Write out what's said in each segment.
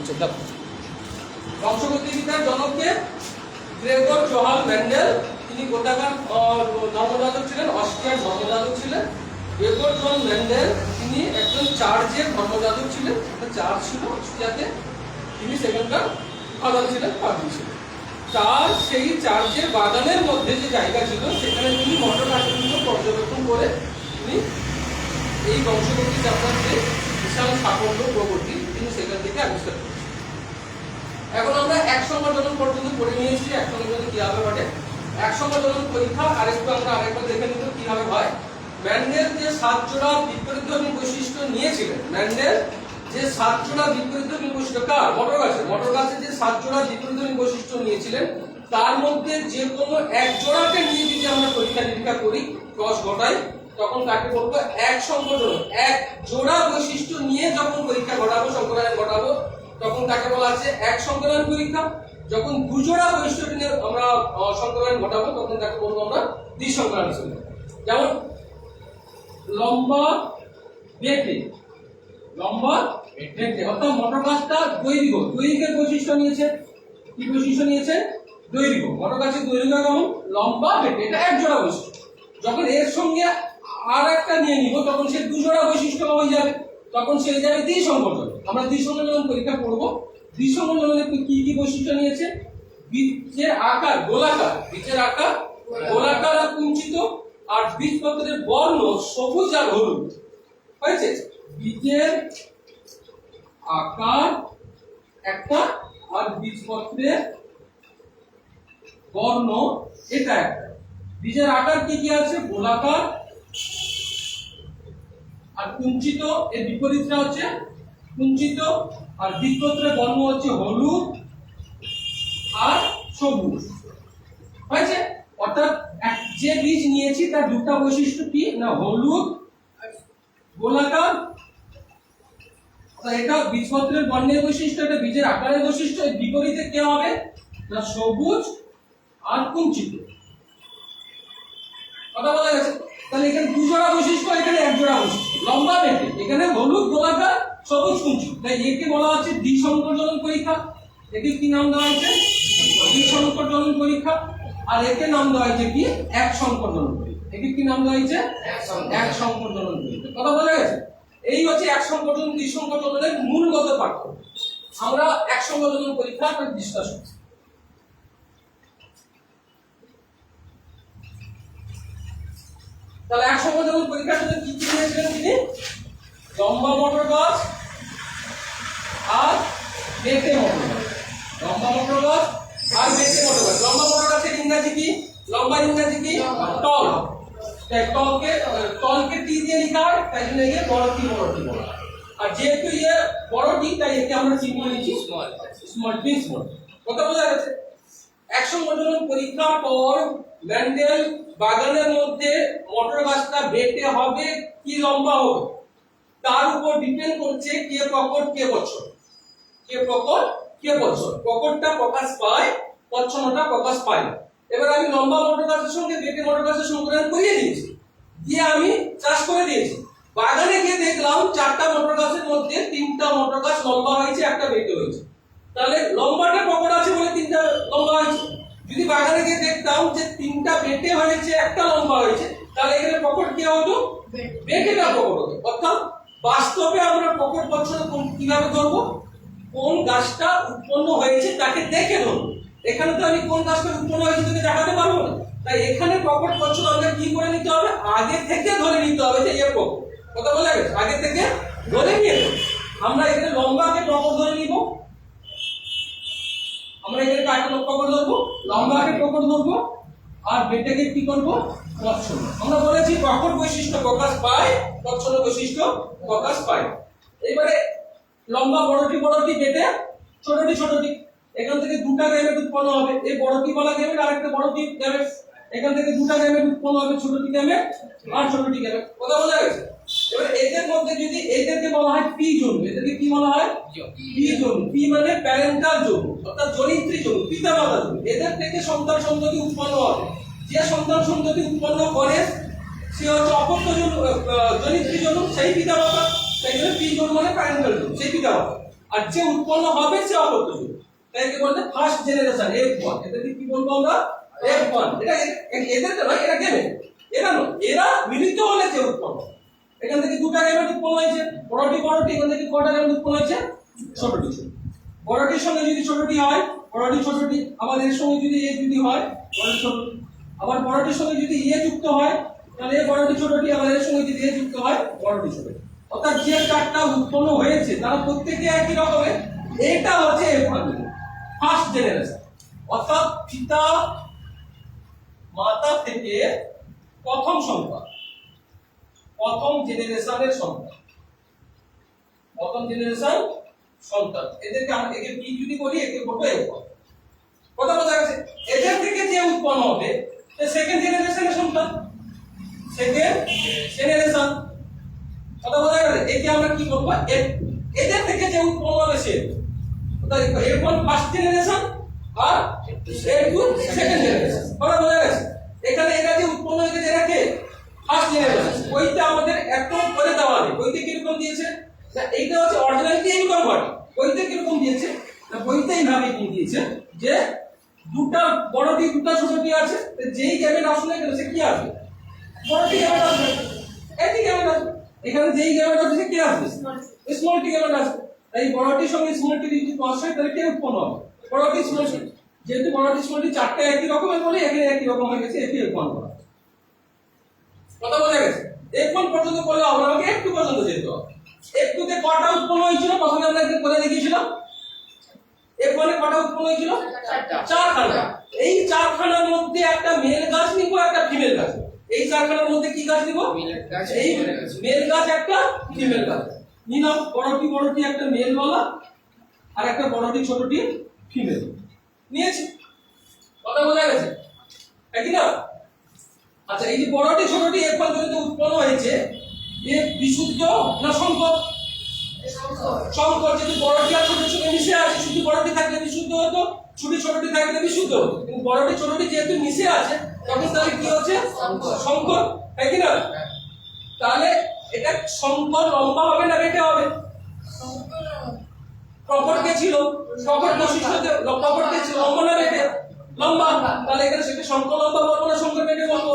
আচ্ছা দেখো। বংশগতিবিদ্যার জনককে গ্রেগর জোহান ম্যান্ডেল তিনি আহ, ধর্মযাজক ছিলেন অস্ট্রিয়ার ধর্মযাজক ছিলেন। গ্রেগর জোহান ম্যান্ডেল তিনি একজন চার্চের ধর্মযাজক ছিলেন চার্চ ছিল অস্ট্রিয়াতে। তিনি সেখানকার ফাদার ছিলেন পাদ্রী ছিলেন। তার সেই চার্চের বাগানের মধ্যে যে জায়গা ছিল সেখানে তিনি মটর গাছগুলো পর্যবেক্ষণ করে তিনি এই বংশগতি যাত্রার যে বিশাল প্রগতি তিনি সেখান থেকে আবিষ্কার করেছেন এখন আমরা এক সংগঠন পর্যন্ত পড়ে নিয়েছি, এক সংগঠন কীভাবে ঘটে? এক সংগঠন পরীক্ষা, আরেকটু আমরা আরেকবার দেখে নিব কীভাবে হয়। ম্যান্ডেল যে সাত জোড়া বিপরীতধর্মী বৈশিষ্ট্য নিয়েছিলেন, ম্যান্ডেল যে সাত জোড়া বিপরীতধর্মী বৈশিষ্ট্য কার? মোটর গাছের মোটর গাছের যে সাত জোড়া বিপরীতধর্মী বৈশিষ্ট্য নিয়েছিলেন, তার মধ্যে যে কোনো এক জোড়াকে নিয়ে যদি আমরা পরীক্ষা নিরীক্ষা করি, ক্রস ঘটাই তখন তাকে বলব, এক সংগঠন, এক জোড়া বৈশিষ্ট্য নিয়ে যখন পরীক্ষা ঘটাবো, সংকলন ঘটাবো, তখন তাকে বলা আছে এক সংকলন পরীক্ষা। যখন দুজোড়া বৈশিষ্ট্য নিয়ে আমরা সংকলন ঘটাবো, তখন তাকে বলব আমরা দ্বিসংকলন যেমন, লম্বা বেঁটে লম্বা বেঁটে অর্থাৎ মোটর গাছটা দৈর্ঘ্য, দৈর্ঘ্যের বৈশিষ্ট্য নিয়েছে। কি বৈশিষ্ট্য নিয়েছে? দৈর্ঘ্য। মোটর গাছের দৈর্ঘ্য কেমন? লম্বা বেঁটে এটা এক জোড়া বৈশিষ্ট্য। যখন এর সঙ্গে আর একটা নিয়ে নিব, তখন সে দুজোড়া বৈশিষ্ট্য হয়ে যাবে। তখন সে যাবে দ্বিসংকোচন আমরা দ্বিসংকোচন পরীক্ষা করব। দ্বিসংকোচনে কি কি বৈশিষ্ট্য নিয়েছে? বীজের আকার, গোলাকার। বীজের আকার, গোলাকার আর কুঞ্চিত। আর বীজপত্রের বর্ণ সবুজ আর হলুদ। হয়েছে? বীজের আকার একটা আর বীজপত্রের বর্ণ এটা একটা। বীজের আকার কি কি আছে? গোলাকার আর কুঞ্চিত, এর বিপরীতটা হচ্ছে কুঞ্চিত, আর বর্ণ হচ্ছে হলুদ আর সবুজ। হয়েছে? অর্থাৎ যে বীজ নিয়েছি, তার দুটো বৈশিষ্ট্য কি? না, হলুদ, গোলাকার এটা বীজপত্রের বর্ণের বৈশিষ্ট্য, এটা বীজের আকারের বৈশিষ্ট্য বিপরীতে কে হবে? না, সবুজ আর কুঞ্চিত। কথা বলা গেছে? তাহলে এখানে দু জোড়া বৈশিষ্ট্য এখানে এক জোড়া বৈশিষ্ট্য। লম্বা বেটে এখানে হলুদ গোলাকার সবুজ কুঞ্চিত তাই একে বলা হচ্ছে দ্বিসংকোচন পরীক্ষা। একে কি নাম দেওয়া হয়েছে? দ্বিসংকোচন পরীক্ষা। আর একে নাম দেওয়া হয়েছে কি? এক সংকোচন পরীক্ষা। একে কি নাম দেওয়া হয়েছে? এক সংকোচন পরীক্ষা। কথা বলা গেছে? এই হচ্ছে এক সংকোচন দ্বিসংকোচনের মূলগত পার্থক্য। আমরা এক সংকোচন পরীক্ষা ডিসকাস করছি। তাহলে এক সময় যখন পরীক্ষার জন্য কি কি নিয়েছিলেন তিনি? লম্বা মোটর গাছ আর বেঁটে মোটর গাছ। লম্বা মোটর গাছ আর বেঁটে মোটর গাছ। লম্বা মোটর গাছের ইংরাজি কি? লম্বা ইংরাজি কি? টল। টলকে টলকে টি দিয়ে লেখা হয়, তাই জন্য একে বড় টি বড় টি বলা। আর যেহেতু ইয়ে বড় টি, তাই একে আমরা চিহ্ন লিখি স্মল স্মল টি স্মল কথা বোঝা গেছে? একশো মডেল পরীক্ষার পর ম্যান্ডেল বাগানের মধ্যে মটর গাছটা বেটে হবে, কি লম্বা হবে? তার উপর ডিপেন্ড করছে কে প্রকট, কে বছর কে প্রকট, কে বছর প্রকটটা প্রকাশ পায় পচ্ছনটা প্রকাশ পায় না। এবার আমি লম্বা মটর গাছের সঙ্গে বেটে মটর গাছের সংকলন করিয়ে দিয়েছি। দিয়ে আমি চাষ করে দিয়েছি। বাগানে গিয়ে দেখলাম চারটা মটর গাছের মধ্যে তিনটা মটর গাছ লম্বা হয়েছে, একটা বেটে হয়েছে। তাহলে লম্বাটা পকড় আছে বলে তিনটা লম্বা হয়েছে যদি বাগানে গিয়ে দেখতাম যে তিনটা বেটে হয়েছে একটা লম্বা হয়েছে। তাহলে এখানে পকড় কি হতো বেটেটা পকড় হতো অর্থাৎ বাস্তবে আমরা পকড় বছর কীভাবে ধরবো? কোন গাছটা উৎপন্ন হয়েছে তাকে দেখে ধরবো। এখানে তো আমি কোন গাছটা উৎপন্ন হয়েছে তোকে দেখাতে পারব না। তাই এখানে পকড় বছর আমাদের কি করে নিতে হবে? আগে থেকে ধরে নিতে হবে যে এর কথা বলা আগে থেকে ধরে নিয়ে আমরা এখানে লম্বাকে পকড় ধরে নিব। আমরা এখানে কাকে পকড় ধরবো? লম্বাকে পকড় ধরবো? আর বেটাকে কি করব? পচ্ছন্ন আমরা বলেছি পকড় বৈশিষ্ট্য প্রকাশ পায় পচ্ছন্ন বৈশিষ্ট্য প্রকাশ পায়। এবারে লম্বা বড়টি বড়টি বেটে ছোটটি ছোটটি। এখান থেকে দুটা গ্যামেট উৎপন্ন হবে। এই বড়টি বলা গ্যামেট আর একটা বড়টি গ্যামেট এখান থেকে দুটা গ্যামেট উৎপন্ন হবে ছোটটি গ্যামেট আর ছোটটি গ্যামেট কথা বোঝা গেছে? এবার এদের মধ্যে যদি এদেরকে বলা হয় পি জোন এদেরকে কি বলা হয়? P zone. পি মানে প্যারেন্টাল জোন অর্থাৎ জনিত্রী জোন পিতা মাতা জোন। এদের থেকে সন্তান সন্ততি উৎপন্ন হবে। যে সন্তান সন্ততি উৎপন্ন করে সে হচ্ছে অপত্য জন জনিত্রী জন সেই পিতা মাতা সেই জন্য পি জোন মানে প্যারেন্টাল জোন সেই পিতা মাতা আর যে উৎপন্ন হবে সে অপত্যযুগ তাই একে বলতে ফার্স্ট জেনারেশন এফ ওয়ান এদেরকে কি বলব আমরা? এফ ওয়ান এটা এদের নয় এরা গেমে। এরা নয় এরা মিলিত হলে যে উৎপন্ন এখান থেকে দুটা গেমের উৎপন্ন হয়েছে। বড়টি বড়টি এখান থেকে কটা গেমের উৎপন্ন হয়েছে? ছোটটি ছোট বড়টির সঙ্গে যদি ছোটটি হয় বড়টি ছোটটি আবার এর সঙ্গে যদি এ যদি হয় বড়টি ছোটটি আবার বড়টির সঙ্গে যদি ইয়ে যুক্ত হয়, তাহলে এ বড়টি ছোটটি আবার এর সঙ্গে যদি এ যুক্ত হয় বড়টি ছোটটি অর্থাৎ যে চারটা উৎপন্ন হয়েছে, তারা প্রত্যেকে একই রকমের। এটা হচ্ছে এ ফার্স্ট জেনারেশন অর্থাৎ পিতা, মাতা থেকে প্রথম সন্তান প্রথম জেনারেশনের সন্তান। প্রথম জেনারেশন সন্তান। এদেরকে আমরা একে কি যদি বলি, একে বলব এরপর কথা বোঝা গেছে? এদের থেকে যে উৎপন্ন হবে সেকেন্ড জেনারেশনের সন্তান। সেকেন্ড জেনারেশন কথা বোঝা গেছে একে আমরা কি বলব? এদের থেকে যে উৎপন্ন হবে সে। অর্থাৎ এরপর ফার্স্ট জেনারেশন আর এরপর সেকেন্ড জেনারেশন কথা বোঝা গেছে? এখানে এরা যে উৎপন্ন হয়েছে, এরা ফার্স্ট ওইটা আমাদের একদম করে দেওয়া নেই। বইতে কীরকম দিয়েছে? না, এইটা হচ্ছে অরিজিনালিটি ইনকাম ঘটে বইতে কীরকম দিয়েছে? না বইতে এইভাবে দিয়ে দিয়েছে যে দুটা বড়টি, দুটা ছোটটি আছে যেই গ্যামেট আসলে গেলে সে কি আসবে? বড়টি গ্যামেট আসবে একই গ্যামেট আসবে এখানে যেই গ্যামেট আসবে সে কি আসবে? স্মলটি গ্যামেট আসবে তাই বড়টির সঙ্গে স্মলটি যদি ক্রস হয়, তাহলে কে উৎপন্ন হবে? বড়টি স্মলটি যেহেতু বড়টি স্মলটি চারটে একই রকমের বলে এখানে একই রকম হয়ে গেছে, একই উৎপন্ন করা। কথা বোঝা গেছে? এখন পর্যন্ত বলে হবে আমাকে একটু পর্যন্ত যেতে। হবে একটুতে কটা উৎপন্ন হয়েছিল? প্রথমে আমরা একটু করে দেখিয়েছিলাম এরপরে কটা উৎপন্ন হয়েছিল? চারখানা। এই চারখানার মধ্যে একটা মেল গাছ নিব একটা ফিমেল গাছ। এই চারখানার মধ্যে কি গাছ নিব? এই। মেল গাছ। একটা ফিমেল গাছ। নিলাম বড়টি বড়টি একটা মেল বলা আর একটা বড়টি ছোটটি ফিমেল নিয়েছি। কথা বোঝা গেছে? একই না? আচ্ছা এই যে বড়টি ছোটটি এর পর্যন্ত উৎপন্ন হয়েছে। এ বিশুদ্ধ না সংকট সংকট যদি বড়টি আর ছোট ছোট মিশে আছে শুধু বড়টি থাকলে বিশুদ্ধ হতো ছোট ছোটটি থাকলে বিশুদ্ধ। কিন্তু বড়টি ছোটটি যেহেতু মিশে আছে তখন তাহলে কি হচ্ছে? সংকট তাই কি না? তাহলে এটা সংকট লম্বা হবে না বেটে হবে? প্রকট কে ছিল? প্রকট বৈশিষ্ট্যতে প্রকট কে ছিল? লম্বা না বেটে? লম্বা। তাহলে এখানে সেটা সংকট লম্বা বলব না সংকট বেটে বলব?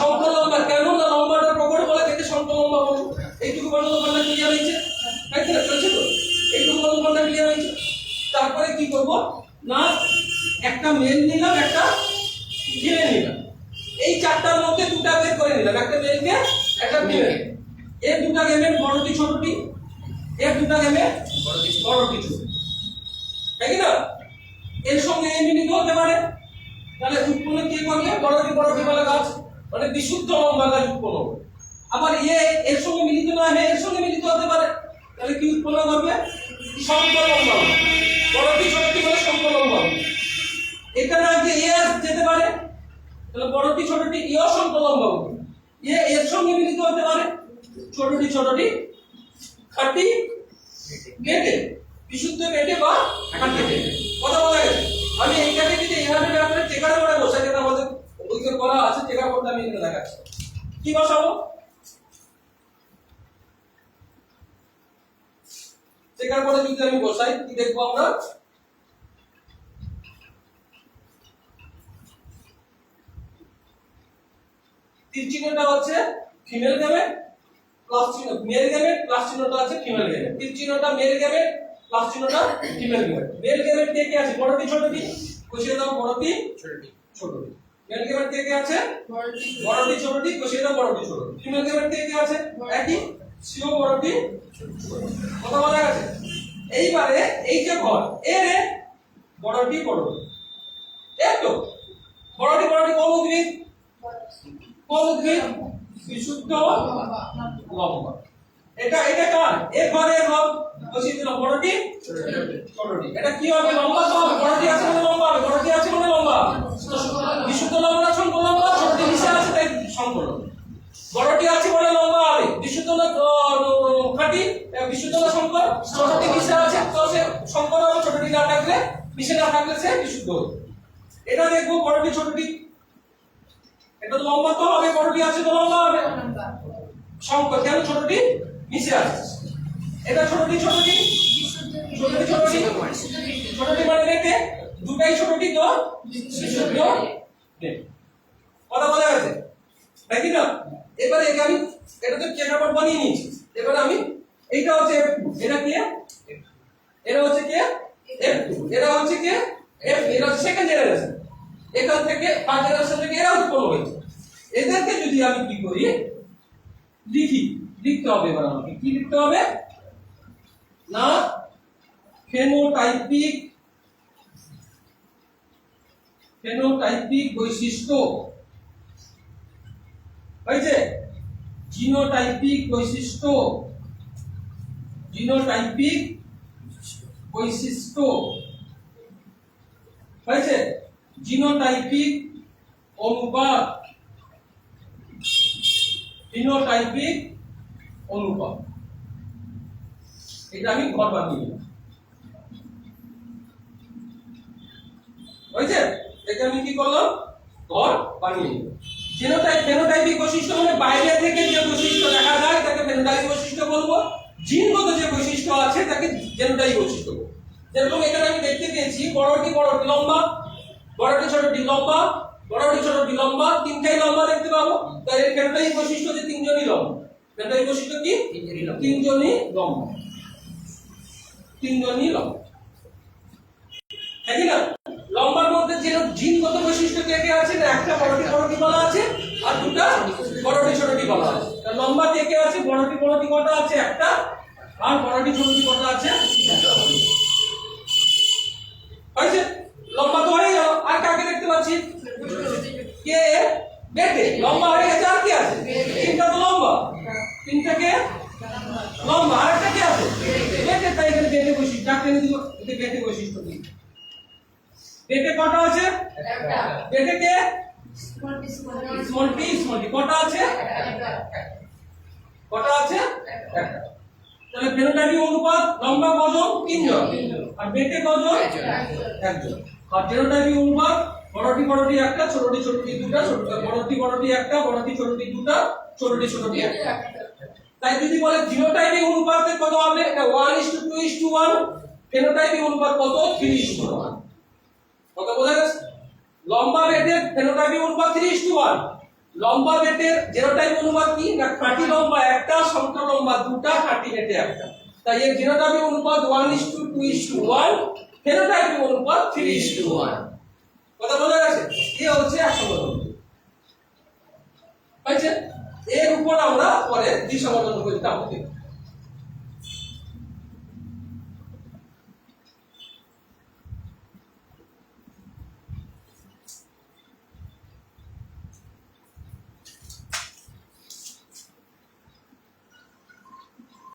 সংকট লম্বা। কেন? না লম্বাটা প্রকট বলে থেকে সংকট লম্বা বলব। এইটুকু করলে ক্লিয়ার হয়েছে? তাই কি না চলছে তো? এইটুকু করলে ক্লিয়ার হয়েছে? তারপরে কি করব? না, একটা মেল নিলাম, একটা ফিমেল নিলাম। এই চারটার মধ্যে দুটা বের করে নিলাম, একটা মেলকে একটা ফিমেল এর দুটা গেমের বড়টি, ছোটটি? এর দুটা গেমের বড় কিছু তাই না এর সঙ্গে এ মিলিত হতে পারে। তাহলে উৎপন্ন কে করবে? বড়টি বড়টি বলে গাছ? মানে বিশুদ্ধ লম্বা গাছ উৎপন্ন আবার এ, এর সঙ্গে মিলিত না হয়ে এর সঙ্গে মিলিত হতে পারে। তাহলে কি উৎপন্ন করবে সংকর বড়টি ছোটটি বলে সংকর লম্বা হবে। এখানে আগে এ যেতে পারে, তাহলে বড়টি ছোটটি ইও সংকর লম্বা হবে। এ, এর সঙ্গে মিলিত হতে পারে। ছোটটি ছোটটি খাঁটি কেটে বিশুদ্ধ কেটে বা খাঁটি কেটে কথা বলা গেছে? আমি এইখানে যদি এইভাবে ব্যাপারে টেকার করে বসাই যেটা আমাদের বইতে করা আছে, টেকার করতে আমি এখানে দেখাচ্ছি। কি বসাবো টেকার করে যদি আমি বসাই, কি দেখব আমরা? তিন চিহ্নটা হচ্ছে ফিমেল গেমেট প্লাস চিহ্ন মেল গেমেট প্লাস চিহ্নটা আছে ফিমেল গেমেট তিন চিহ্নটা মেল গেমেট প্লাস চিহ্নটা ফিমেল গেমেট মেল গেমেট কে কে আছে? বড়টি ছোটটি কষিয়ে দাও বড়টি ছোটটি মেল গেমেট কে কে আছে? বড়টি ছোটটি কষিয়ে দাও বড়টি ছোটটি ফিমেল গেমেট কে কে আছে? একই? সিও বড়টি কথা বলা গেছে? এইবারে এই যে ঘর এর বড়টি বড়টি এই তো। বড়টি বড়টি কোন উদ্ভিদ? কোন উদ্ভিদ? বিশুদ্ধ? লম্বা এটা এটা কার? এ ঘর এ ঘর। বড়টি ছোটটি এটা কি হবে? লম্বা তো হবে। বড়টি আছে মানে লম্বা হবে। বড়টি আছে মানে লম্বা বিশুদ্ধ লম্বা না সংকর লম্বা ছোটটি মিশে আছে তাই সংকর বড়টি আছে মানে লম্বা হবে। বিশুদ্ধ খাঁটি বিশুদ্ধ সংকর ছোটটি মিশে আছে তো সে সংকর হবে। ছোটটি না থাকলে মিশে না থাকলে সে বিশুদ্ধ এটা দেখব বড়টি ছোটটি। এটা তো লম্বা তো হবে। বড়টি আছে তো লম্বা হবে। সংকর কেন ছোটটি মিশে আছে। এটা ছোটটি ছোটটি ছোটটি দুটাই ছোটটি তো? বিশুদ্ধ নেই কথা বলা গেছে নাকি না এবারে একে আমি এটা তো চেকার বানিয়ে নিয়েছি। এবারে আমি এইটা হচ্ছে এটা কি এটা হচ্ছে কি F2, এরা হচ্ছে কি এরা সেকেন্ড জেনারেশন এখান থেকে ফার্স্ট জেনারেশন থেকে এরা উৎপন্ন হয়েছে। এদেরকে যদি আমি কি করি লিখি। লিখতে হবে এবার আমাকে। কি লিখতে হবে? না? ফেনোটাইপিক ফেনোটাইপিক বৈশিষ্ট্য। হয়েছে? জিনোটাইপিক বৈশিষ্ট্য। জিনোটাইপিক বৈশিষ্ট্য। হয়েছে? জিনোটাইপিক অনুপাত। জিনোটাইপিক অনুপাত। এটা আমি ঘর বানিয়ে হয়েছে? এটা আমি কি করলাম? ঘর বানিয়ে নিলাম। ফেনোটাইপিক বৈশিষ্ট্য মানে বাইরে থেকে যে বৈশিষ্ট্য দেখা যায়, তাকে ফেনোটাইপিক বৈশিষ্ট্য বলব। জিনগত যে বৈশিষ্ট্য আছে, তাকে জেনোটাইপ বৈশিষ্ট্য বলব। যেরকম এখানে আমি দেখতে পেয়েছি বড়টি বড়টি লম্বা বড়টি ছোটটি লম্বা বড়টি ছোটটি লম্বা তিনটাই লম্বা দেখতে পাবো। তাই এর ফেনোটাইপ বৈশিষ্ট্য যে তিনজনই লম্বা। ফেনোটাইপ বৈশিষ্ট্য কি? তিনজনই লম্বা। তিনজনই লম্বা। একই না? লম্বার মধ্যে যে জিনগত বৈশিষ্ট্য কে কে আছে না একটা বড়টি বড়টি বলা আছে, আর দুটা বড়টি ছোটটি বলা আছে। লম্বা কে কে আছে, বড়টি বড়টি কটা আছে, একটা, আর বড়টি ছোটটি কটা আছে। হয়েছে? লম্বা তো হয়ে গেল। আর কাকে দেখতে পাচ্ছি? কে? বেটে লম্বা হয়ে গেছে, আর কি আছে? তিনটা তো লম্বা। তিনটা কে? লম্বা। আর একটা বৈশিষ্ট্য দিব এতে বেটে বৈশিষ্ট্য দিই বেটে কটা আছে? বেটে কে? স্মল টি স্মল টি কটা আছে? কটা আছে? তাহলে ফেনোটাইপিক অনুপাত? লম্বা কজন? তিনজন। আর বেটে কজন? একজন। আর জেনোটাইপিক অনুপাত? বড়টি বড়টি একটা ছোটটি ছোটটি দুটা ছোট বড়টি বড়টি একটা বড়টি ছোটটি দুটা ছোটটি ছোটটি একটা। তাই যদি বলে জিনোটাইপিক অনুপাতে কত হবে? এটা 1 is to 2 is to 1 phenotypic অনুপাত কত? 3 is to 1 কত বোঝা গেছে? লম্বা বেটের ফেনোটাইপিক অনুপাত 3 is to 1 লম্বা বেটের জেনোটাইপ অনুপাত কি? না, খাঁটি লম্বা একটা সমতল লম্বা দুটা, খাঁটি বেটে একটা। তাই এর জেনোটাইপিক অনুপাত 1 is to 2 is to 1 phenotypic অনুপাত 3 is to 1 কথা বোঝা গেছে? এ হচ্ছে এক হয়েছে? এর উপর আমরা পরে দ্বিসমাধান করতে আমাদের